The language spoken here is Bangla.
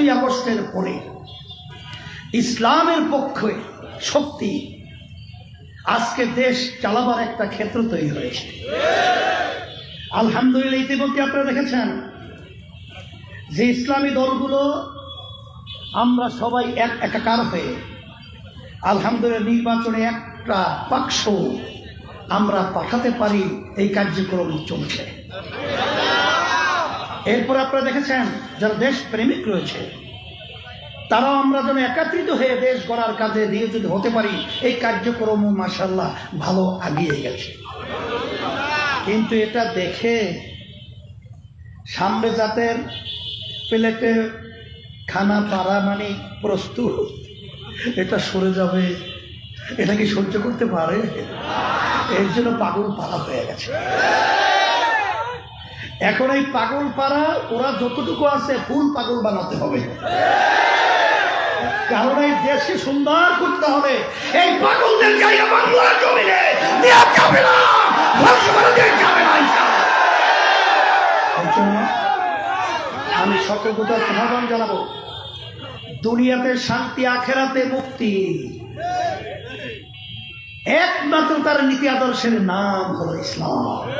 পাঁচই আগস্টের পরে ইসলামের পক্ষে শক্তি আজকে দেশ চালাবার একটা ক্ষেত্র তৈরি হয়েছে। আলহামদুলিল্লাহ ইতিমধ্যে আপনারা দেখেছেন যে ইসলামী দলগুলো আমরা সবাই এক একাকার হয়ে আলহামদুলিল্লাহ নির্বাচনে একটা বাক্স আমরা পাঠাতে পারি, এই কার্যক্রম চলছে। এরপর আপনারা দেখেছেন যারা দেশ প্রেমিক রয়েছে, তারাও আমরা যেন একত্রিত হয়ে দেশ গড়ার কাজে নিয়োজিত হতে পারি, এই কার্যক্রমও মাসাল্লাহ ভালো আগিয়ে গেছে। কিন্তু এটা দেখে সামনে জাতের প্লেটে খানা পাড়া মানে প্রস্তুত। এটা সরে যাবে, এটা কি সহ্য করতে পারে? এর জন্য পাগল পাড়া হয়ে গেছে। এখন এই পাগল পাড়া, ওরা যতটুকু আছে ফুল পাগল বানাতে হবে। কারণ এই দেশকে সুন্দর করতে হবে। এই পাগলদের আমি সতর্কতার সমাধান জানাব। দুনিয়াতে শান্তি, আখেরাতে মুক্তি। একমাত্র তার নীতি আদর্শের নাম হলো ইসলাম।